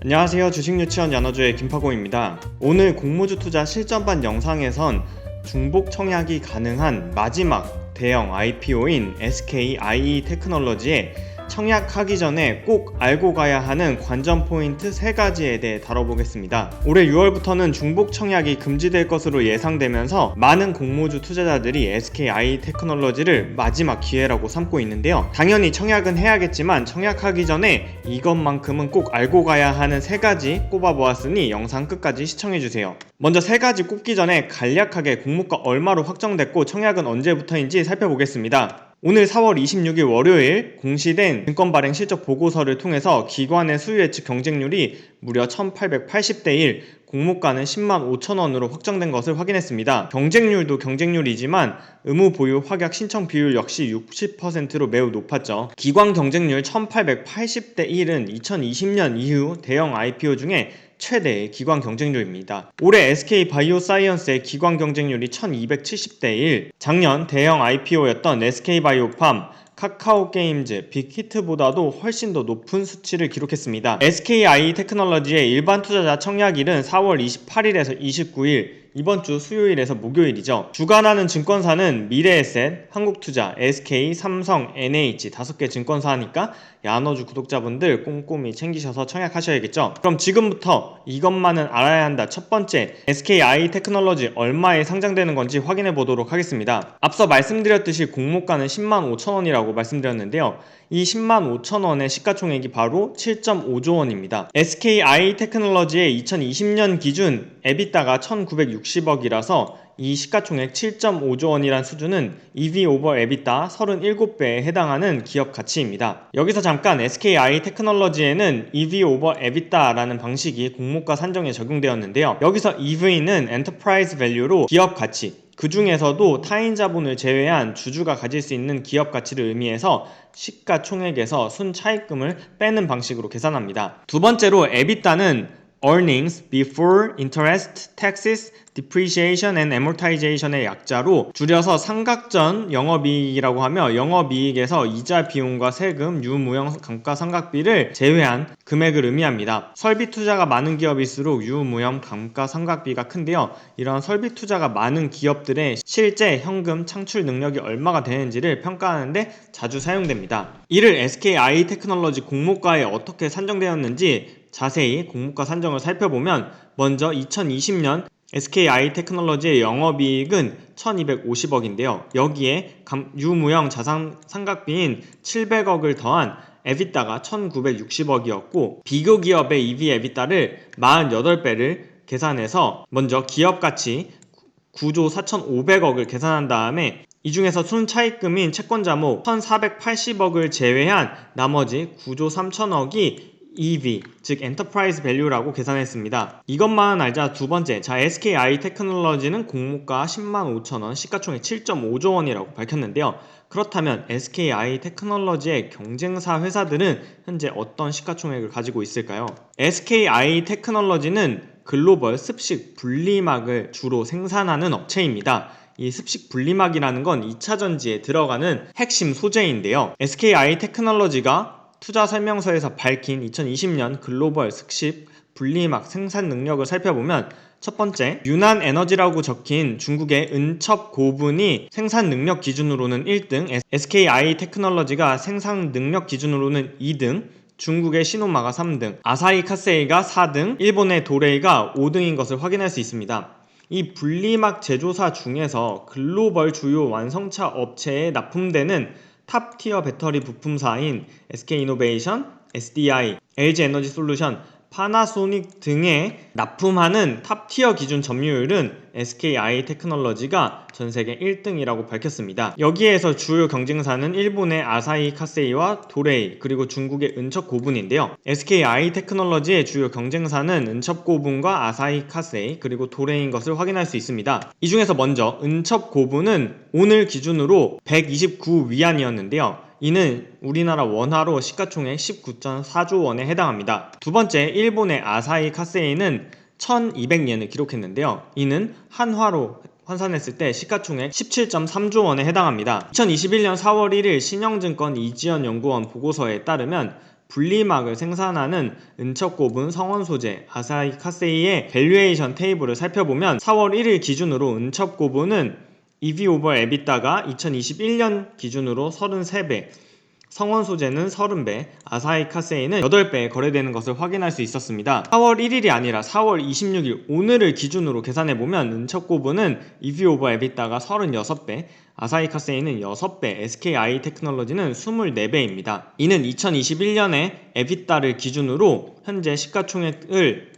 안녕하세요. 주식유치원 연어주의 김파고입니다. 오늘 공모주 투자 실전반 영상에선 중복 청약이 가능한 마지막 대형 IPO인 SK IE 테크놀로지의 청약하기 전에 꼭 알고 가야 하는 관전 포인트 세 가지에 대해 다뤄보겠습니다. 올해 6월부터는 중복 청약이 금지될 것으로 예상되면서 많은 공모주 투자자들이 SK IE 테크놀로지를 마지막 기회라고 삼고 있는데요. 당연히 청약은 해야겠지만 청약하기 전에 이것만큼은 꼭 알고 가야 하는 세 가지 꼽아보았으니 영상 끝까지 시청해주세요. 먼저 세 가지 꼽기 전에 간략하게 공모가 얼마로 확정됐고 청약은 언제부터인지 살펴보겠습니다. 오늘 4월 26일 월요일 공시된 증권 발행 실적 보고서를 통해서 기관의 수요 예측 경쟁률이 무려 1880대 1, 공모가는 10만 5천 원으로 확정된 것을 확인했습니다. 경쟁률도 경쟁률이지만 의무 보유 확약 신청 비율 역시 60%로 매우 높았죠. 기관 경쟁률 1880대 1은 2020년 이후 대형 IPO 중에 최대의 기관 경쟁률입니다. 올해 SK 바이오사이언스의 기관 경쟁률이 1270대 1, 작년 대형 IPO였던 SK 바이오팜, 카카오 게임즈, 빅히트보다도 훨씬 더 높은 수치를 기록했습니다. SKI 테크놀로지의 일반 투자자 청약일은 4월 28일에서 29일, 이번 주 수요일에서 목요일이죠. 주관하는 증권사는 미래에셋, 한국투자, SK, 삼성, NH 다섯 개 증권사니까 야너주 구독자분들 꼼꼼히 챙기셔서 청약하셔야겠죠. 그럼 지금부터 이것만은 알아야 한다. 첫 번째, SKI 테크놀로지 얼마에 상장되는 건지 확인해 보도록 하겠습니다. 앞서 말씀드렸듯이 공모가는 10만 5천 원이라고 말씀드렸는데요. 이 10만 5천 원의 시가총액이 바로 7.5조 원입니다. SKI 테크놀로지의 2020년 기준 에비타가 1960억이라서 이 시가총액 7.5조 원이란 수준은 EV 오버 에비타 37배에 해당하는 기업 가치입니다. 여기서 잠깐 SKI 테크놀로지에는 EV 오버 에비타라는 방식이 공모가 산정에 적용되었는데요. 여기서 EV는 엔터프라이즈 밸류로 기업 가치, 그 중에서도 타인 자본을 제외한 주주가 가질 수 있는 기업 가치를 의미해서 시가총액에서 순차익금을 빼는 방식으로 계산합니다. 두 번째로 에비타는 earnings before interest, taxes, depreciation and amortization의 약자로 줄여서 삼각전 영업이익이라고 하며 영업이익에서 이자 비용과 세금, 유무형 감가상각비를 제외한 금액을 의미합니다. 설비 투자가 많은 기업일수록 유무형 감가상각비가 큰데요. 이런 설비 투자가 많은 기업들의 실제 현금 창출 능력이 얼마가 되는지를 평가하는데 자주 사용됩니다. 이를 SKI 테크놀로지 공모가에 어떻게 산정되었는지 자세히 공모가 산정을 살펴보면 먼저 2020년 SKI 테크놀로지의 영업이익은 1250억인데요. 여기에 유무형 자산 상각비인 700억을 더한 에비타가 1960억이었고 비교 기업의 EV 에비타를 48배를 계산해서 먼저 기업 가치 9조 4,500억을 계산한 다음에 이 중에서 순차익금인 채권자목 1,480억을 제외한 나머지 9조 3천억이 EV, 즉 엔터프라이즈 밸류라고 계산했습니다. 이것만 알자 두 번째, 자 SKI 테크놀로지는 공모가 10만 5천 원, 시가총액 7.5조 원이라고 밝혔는데요. 그렇다면 SKI 테크놀로지의 경쟁사 회사들은 현재 어떤 시가총액을 가지고 있을까요? SKI 테크놀로지는 글로벌 습식 분리막을 주로 생산하는 업체입니다. 이 습식 분리막이라는 건 2차 전지에 들어가는 핵심 소재인데요. SKI 테크놀로지가 투자 설명서에서 밝힌 2020년 글로벌 습식 분리막 생산 능력을 살펴보면 첫 번째, 유난 에너지라고 적힌 중국의 은첩 고분이 생산 능력 기준으로는 1등, SKI 테크놀로지가 생산 능력 기준으로는 2등, 중국의 시노마가 3등, 아사히 카세이가 4등, 일본의 도레이가 5등인 것을 확인할 수 있습니다. 이 분리막 제조사 중에서 글로벌 주요 완성차 업체에 납품되는 탑 티어 배터리 부품사인 SK이노베이션, SDI, LG에너지 솔루션, 파나소닉 등에 납품하는 탑티어 기준 점유율은 SKI 테크놀로지가 전 세계 1등이라고 밝혔습니다. 여기에서 주요 경쟁사는 일본의 아사히 카세이와 도레이 그리고 중국의 은첩 고분인데요. SKI 테크놀로지의 주요 경쟁사는 은첩 고분과 아사히 카세이 그리고 도레이인 것을 확인할 수 있습니다. 이 중에서 먼저 은첩 고분은 오늘 기준으로 129 위안이었는데요. 이는 우리나라 원화로 시가총액 19.4조 원에 해당합니다. 두 번째, 일본의 아사히 카세이는 1200년을 기록했는데요. 이는 한화로 환산했을 때 시가총액 17.3조 원에 해당합니다. 2021년 4월 1일 신영증권 이지연 연구원 보고서에 따르면 분리막을 생산하는 은척고분 성원 소재 아사히 카세이의 밸류에이션 테이블을 살펴보면 4월 1일 기준으로 은척고분은 EV 오버 에비다가 2021년 기준으로 33배, 성원 소재는 30배, 아사히 카세이는 8배 거래되는 것을 확인할 수 있었습니다. 4월 1일이 아니라 4월 26일 오늘을 기준으로 계산해 보면 은척고분은 EV 오버 에비다가 36배, 아사히 카세이는 6배, SKI 테크놀로지는 24배입니다. 이는 2021년에 에비다를 기준으로 현재 시가총액을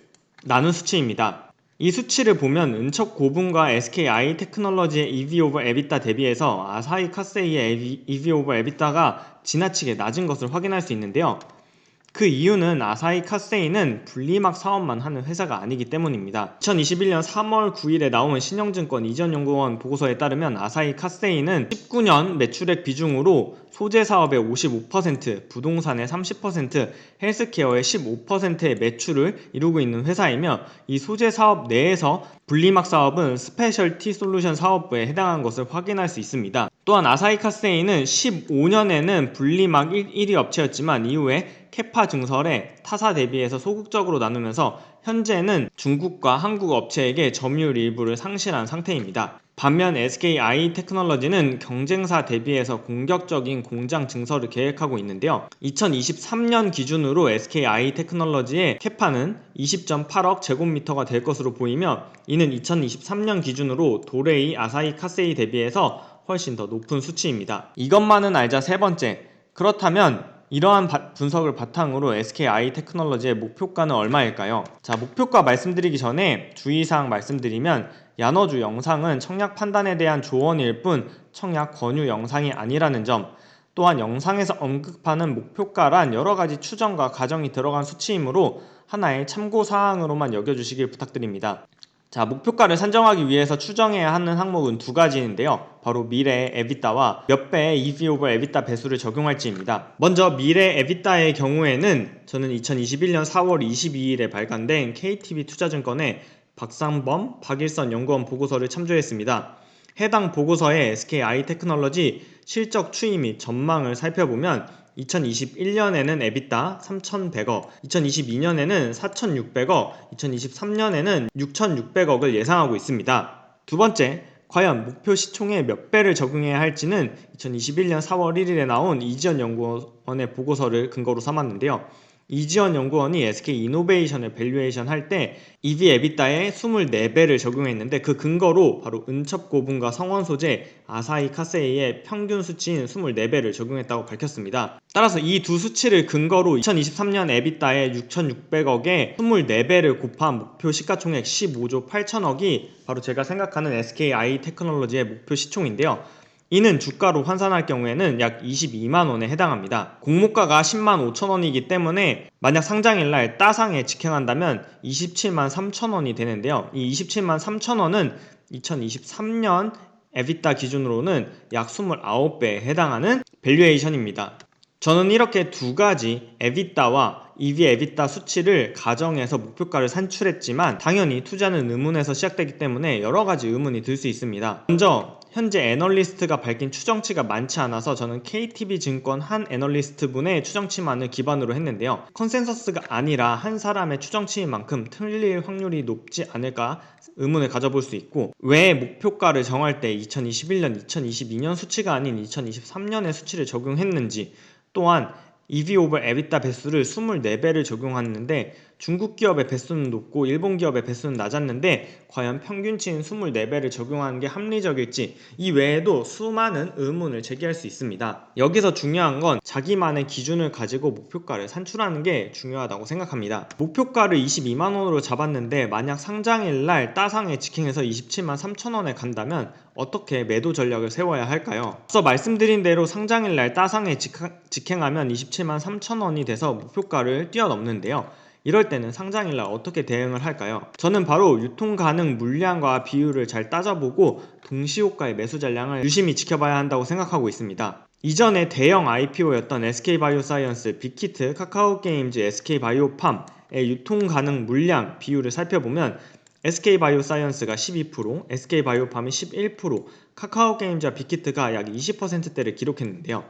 나눈 수치입니다. 이 수치를 보면 은척 고분과 SKI 테크놀로지의 EV 오버 에비타 대비해서 아사히 카세이의 EV 오버 에비타가 지나치게 낮은 것을 확인할 수 있는데요. 그 이유는 아사히 카세이는 분리막 사업만 하는 회사가 아니기 때문입니다. 2021년 3월 9일에 나온 신영증권 이전연구원 보고서에 따르면 아사히 카세이는 19년 매출액 비중으로 소재 사업의 55%, 부동산의 30%, 헬스케어의 15%의 매출을 이루고 있는 회사이며 이 소재 사업 내에서 분리막 사업은 스페셜티 솔루션 사업부에 해당한 것을 확인할 수 있습니다. 또한 아사히 카세이는 15년에는 분리막 1위 업체였지만 이후에 캐파 증설에 타사 대비해서 소극적으로 나누면서 현재는 중국과 한국 업체에게 점유율 일부를 상실한 상태입니다. 반면 SKI 테크놀로지는 경쟁사 대비해서 공격적인 공장 증설을 계획하고 있는데요. 2023년 기준으로 SKI 테크놀로지의 캐파는 20.8억 제곱미터가 될 것으로 보이며 이는 2023년 기준으로 도레이 아사히 카세이 대비해서 훨씬 더 높은 수치입니다. 이것만은 알자 세 번째. 그렇다면 이러한 바- 분석을 바탕으로 SKI 테크놀로지의 목표가는 얼마일까요? 자, 목표가 말씀드리기 전에 주의사항 말씀드리면 야너주 영상은 청약 판단에 대한 조언일 뿐 청약 권유 영상이 아니라는 점 또한 영상에서 언급하는 목표가란 여러 가지 추정과 가정이 들어간 수치이므로 하나의 참고 사항으로만 여겨주시길 부탁드립니다. 자, 목표가를 산정하기 위해서 추정해야 하는 항목은 두 가지인데요. 바로 미래의 에비타와 몇 배의 EV 오버 에비타 배수를 적용할지입니다. 먼저 미래 에비타의 경우에는 저는 2021년 4월 22일에 발간된 KTB 투자증권의 박상범, 박일선 연구원 보고서를 참조했습니다. 해당 보고서의 SKI 테크놀로지 실적 추이 및 전망을 살펴보면 2021년에는 에비타 3,100억, 2022년에는 4,600억, 2023년에는 6,600억을 예상하고 있습니다. 두 번째, 과연 목표 시총에 몇 배를 적용해야 할지는 2021년 4월 1일에 나온 이지연 연구원의 보고서를 근거로 삼았는데요. 이지연 연구원이 SK 이노베이션을 밸류에이션 할 때 EV 에비타에 24배를 적용했는데 그 근거로 바로 은첩 고분과 성원 소재 아사히 카세이의 평균 수치인 24배를 적용했다고 밝혔습니다. 따라서 이 두 수치를 근거로 2023년 에비타의 6,600억에 24배를 곱한 목표 시가총액 15조 8천억이 바로 제가 생각하는 SKI 테크놀로지의 목표 시총인데요. 이는 주가로 환산할 경우에는 약 22만 원에 해당합니다. 공모가가 10만 5천 원이기 때문에 만약 상장일날 따상에 직행한다면 27만 3천 원이 되는데요. 이 27만 3천 원은 2023년 에비타 기준으로는 약 29배에 해당하는 밸류에이션입니다. 저는 이렇게 두 가지 에비타와 EV 에비타 수치를 가정해서 목표가를 산출했지만 당연히 투자는 의문에서 시작되기 때문에 여러 가지 의문이 들 수 있습니다. 먼저 현재 애널리스트가 밝힌 추정치가 많지 않아서 저는 KTB 증권 한 애널리스트 분의 추정치만을 기반으로 했는데요. 컨센서스가 아니라 한 사람의 추정치인 만큼 틀릴 확률이 높지 않을까 의문을 가져볼 수 있고 왜 목표가를 정할 때 2021년, 2022년 수치가 아닌 2023년의 수치를 적용했는지 또한 EV 오버 에비타 배수를 24배를 적용하는데 중국 기업의 배수는 높고 일본 기업의 배수는 낮았는데 과연 평균치인 24배를 적용하는 게 합리적일지 이 외에도 수많은 의문을 제기할 수 있습니다. 여기서 중요한 건 자기만의 기준을 가지고 목표가를 산출하는 게 중요하다고 생각합니다. 목표가를 22만 원으로 잡았는데 만약 상장일 날 따상에 직행해서 27만 3천 원에 간다면 어떻게 매도 전략을 세워야 할까요? 앞서 말씀드린 대로 상장일 날 따상에 직행하면 27만 3천 원이 돼서 목표가를 뛰어넘는데요. 이럴 때는 상장일날 어떻게 대응을 할까요? 저는 바로 유통 가능 물량과 비율을 잘 따져보고 동시호가의 매수 전량을 유심히 지켜봐야 한다고 생각하고 있습니다. 이전에 대형 IPO였던 SK바이오사이언스, 빅히트, 카카오게임즈, SK바이오팜의 유통 가능 물량 비율을 살펴보면 SK바이오사이언스가 12%, SK바이오팜이 11%, 카카오게임즈와 빅히트가 약 20%대를 기록했는데요.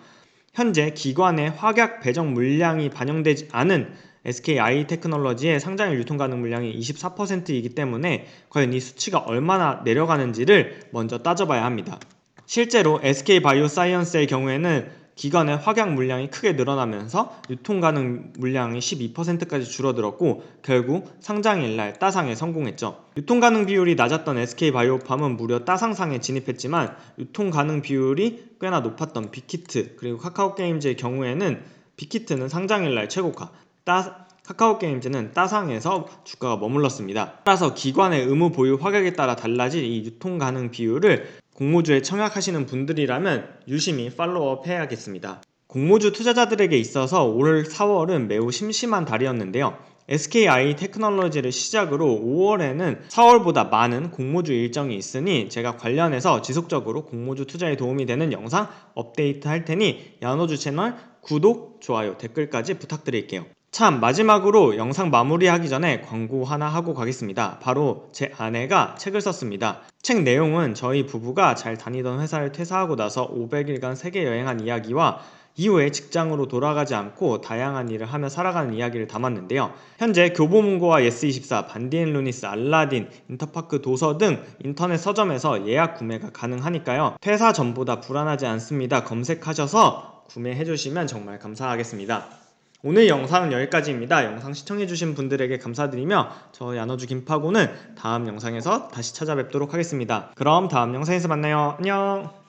현재 기관의 확약 배정 물량이 반영되지 않은 SKI 테크놀로지의 상장일 유통 가능 물량이 24%이기 때문에 과연 이 수치가 얼마나 내려가는지를 먼저 따져봐야 합니다. 실제로 SK 바이오사이언스의 경우에는 기관의 확약 물량이 크게 늘어나면서 유통 가능 물량이 12%까지 줄어들었고 결국 상장일날 따상에 성공했죠. 유통 가능 비율이 낮았던 SK 바이오팜은 무려 따상상에 진입했지만 유통 가능 비율이 꽤나 높았던 빅히트 그리고 카카오 게임즈의 경우에는 빅히트는 상장일날 최고가, 따 카카오 게임즈는 따상에서 주가가 머물렀습니다. 따라서 기관의 의무 보유 확약에 따라 달라질 이 유통 가능 비율을 공모주에 청약하시는 분들이라면 유심히 팔로우업 해야겠습니다. 공모주 투자자들에게 있어서 올 4월은 매우 심심한 달이었는데요. SKI 테크놀로지를 시작으로 5월에는 4월보다 많은 공모주 일정이 있으니 제가 관련해서 지속적으로 공모주 투자에 도움이 되는 영상 업데이트 할 테니 야노주 채널 구독, 좋아요, 댓글까지 부탁드릴게요. 참 마지막으로 영상 마무리하기 전에 광고 하나 하고 가겠습니다. 바로 제 아내가 책을 썼습니다. 책 내용은 저희 부부가 잘 다니던 회사를 퇴사하고 나서 500일간 세계 여행한 이야기와 이후에 직장으로 돌아가지 않고 다양한 일을 하며 살아가는 이야기를 담았는데요. 현재 교보문고와 예스24, 반디앤 루니스, 알라딘, 인터파크 도서 등 인터넷 서점에서 예약 구매가 가능하니까요. 퇴사 전보다 불안하지 않습니다. 검색하셔서 구매해 주시면 정말 감사하겠습니다. 오늘 영상은 여기까지입니다. 영상 시청해주신 분들에게 감사드리며 저 야너주 김파고는 다음 영상에서 다시 찾아뵙도록 하겠습니다. 그럼 다음 영상에서 만나요. 안녕!